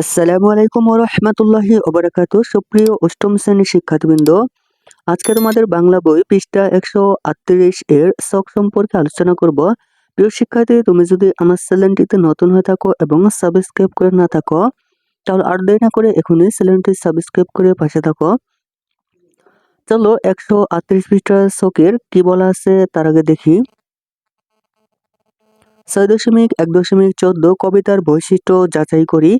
আসসালামু আলাইকুম রহমতুল্লাহি ওবরাকাতু সুপ্রিয় অষ্টম শ্রেণির শিক্ষার্থীবৃন্দ, আজকে তোমাদের বাংলা বই পৃষ্ঠা একশো আটত্রিশ এর শখ সম্পর্কে আলোচনা করব। প্রিয় শিক্ষার্থী, তুমি যদি আমার চ্যানেলটিতে নতুন হয়ে থাকো এবং সাবস্ক্রাইব করে না থাকো, তাহলে আর দেরি না করে এখনই চ্যানেলটি সাবস্ক্রাইব করে পাশে থাকো। চলো একশো আটত্রিশ পৃষ্ঠা শখের কি বলা আছে তার আগে দেখি। ছয় দশমিক এক দশমিক চোদ্দ কবিতার বৈশিষ্ট্য যাচাই করি।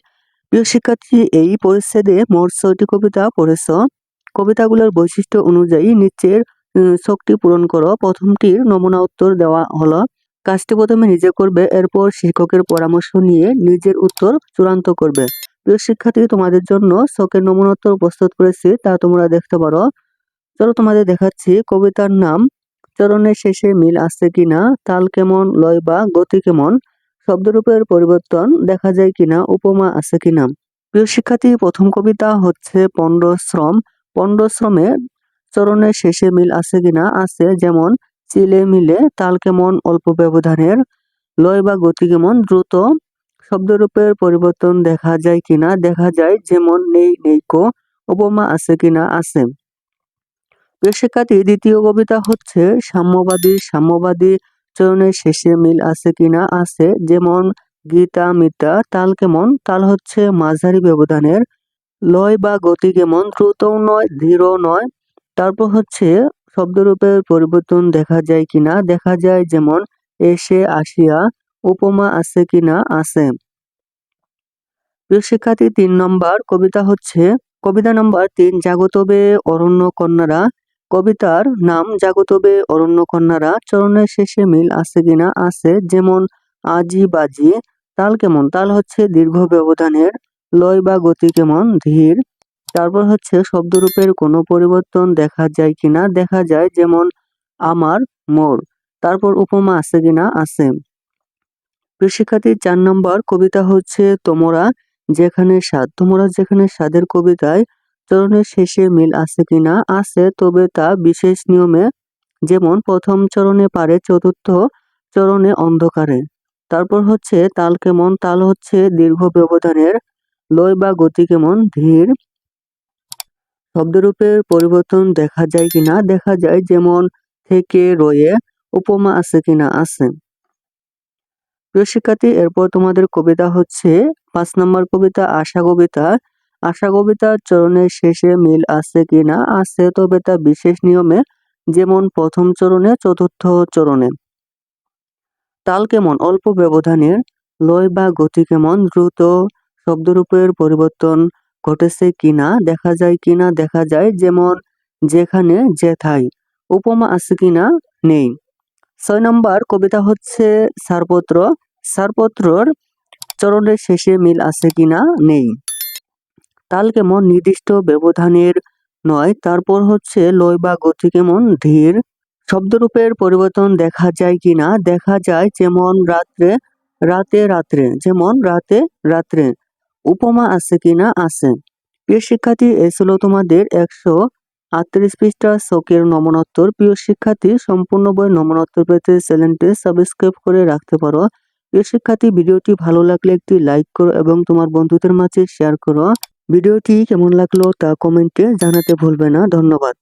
প্রিয় শিক্ষার্থী, এই পরিচ্ছেদে মোট ছয়টি কবিতা পড়েছ। কবিতাগুলোর বৈশিষ্ট্য অনুযায়ী নিচের শক্তি পূরণ করো। প্রথমটির নমুনা উত্তর দেওয়া হলো, কাজটি প্রথমে নিজে করবে, এরপর শিক্ষকের পরামর্শ নিয়ে নিজের উত্তর চূড়ান্ত করবে। প্রিয় শিক্ষার্থী, তোমাদের জন্য শখের নমুনা উত্তর প্রস্তুত করেছি, তা তোমরা দেখতে পারো। চলো তোমাদের দেখাচ্ছি কবিতার নাম, চরণের শেষে মিল আছে কিনা, তাল কেমন, লয় বা গতি কেমন? শব্দরূপের পরিবর্তন দেখা যায় কিনা, উপমা আছে কিনা? প্রিয় শিক্ষার্থী, প্রথম কবিতা হচ্ছে পণ্ডশ্রম। পণ্ডশ্রমে চরণের শেষে মিল আছে কিনা? আছে, যেমন, চিলে মিলে তাল কেমন অল্প ব্যবধানের, লয় বা গতি কেমন দ্রুত। শব্দরূপের পরিবর্তন দেখা যায় কিনা? দেখা যায়, যেমন, নেই নেইকো উপমা আছে কিনা? আছে। প্রিয় শিক্ষার্থী, দ্বিতীয় কবিতা হচ্ছে সাম্যবাদী সাম্যবাদী চরণের শেষে মিল আছে কিনা আছে, যেমন গীতা, মিতা, তাল কেমন? তাল হচ্ছে মাঝারি ব্যবধানের। লয় বা গতি কেমন? দ্রুতও নয় ধীর নয়। তারপর হচ্ছে শব্দরূপের পরিবর্তন দেখা যায় কিনা? দেখা যায় যেমন এসে, আসিয়া, উপমা আছে কিনা? আছে। প্রিয় শিক্ষার্থী, তিন নম্বর কবিতা হচ্ছে, কবিতা নম্বর তিন জাগতবে অরণ্য কন্যারা। কবিতার নাম জাগতবে অরণ্য কন্যারা চরণের শেষে মিল আছে কিনা আছে যেমন আজি বাজি, তাল কেমন? তাল হচ্ছে দীর্ঘ ব্যবধানের, লয় বা গতি কেমন? ধীর। তারপর হচ্ছে শব্দরূপের কোনো পরিবর্তন দেখা যায় কিনা? দেখা যায় যেমন আমার মোর। তারপর উপমা আছে কিনা? আছে। শিক্ষার্থী, চার নম্বর কবিতা হচ্ছে তোমরা যেখানে স্বাদ। তোমরা যেখানে স্বাদের কবিতায় চরণের শেষে মিল আছে কিনা? আছে, তবে তা বিশেষ নিয়মে, যেমন প্রথম চরণে পারে, চতুর্থ চরণে অন্ধকারে। তারপর হচ্ছে তাল কেমন? তাল হচ্ছে দীর্ঘ ব্যবধানের লয় বা গতি কেমন? ধীর। শব্দরূপের পরিবর্তন দেখা যায় কিনা? দেখা যায় যেমন থেকে, রয়ে, উপমা আছে কিনা? আছে। প্রিয় শিক্ষার্থী, এরপর তোমাদের কবিতা হচ্ছে পাঁচ নম্বর কবিতা, আশা কবিতা। আশা কবিতার চরণের শেষে মিল আছে কিনা? আছে, তবে তা বিশেষ নিয়মে, যেমন প্রথম চরণে, চতুর্থ চরণে। তাল কেমন? অল্প ব্যবধানের। লয় বা গতি কেমন? দ্রুত শব্দরূপের পরিবর্তন ঘটেছে কিনা? দেখা যায় কিনা? দেখা যায়, যেমন যেখানে যেথায়। উপমা আছে কিনা? নেই। ছয় নম্বর কবিতা হচ্ছে সারপত্র। সারপত্রর চরণের শেষে মিল আছে কিনা? নেই। তাল কেমন নির্দিষ্ট ব্যবধানের নয়, তারপর হচ্ছে লয় বা গতি কেমন ধীর। শব্দরূপের পরিবর্তন দেখা যায় কিনা? দেখা যায় যেমন রাত্রে, রাতে রাত্রে, যেমন রাতে রাত্রে। উপমা আছে কিনা? আছে। প্রিয় শিক্ষার্থী, এ ছিল তোমাদের একশো আটত্রিশ পৃষ্ঠা শোকের নমনোত্তর। প্রিয় শিক্ষার্থী, সম্পূর্ণ বই নমনোত্তর পেতে চ্যানেলটি সাবস্ক্রাইব করে রাখতে পারো। প্রিয় শিক্ষার্থী, ভিডিওটি ভালো লাগলে একটি লাইক করো এবং তোমার বন্ধুদের মাঝে শেয়ার করো। ভিডিওটি কেমন লাগল তা কমেন্টে জানাতে ভুলবে না ধন্যবাদ।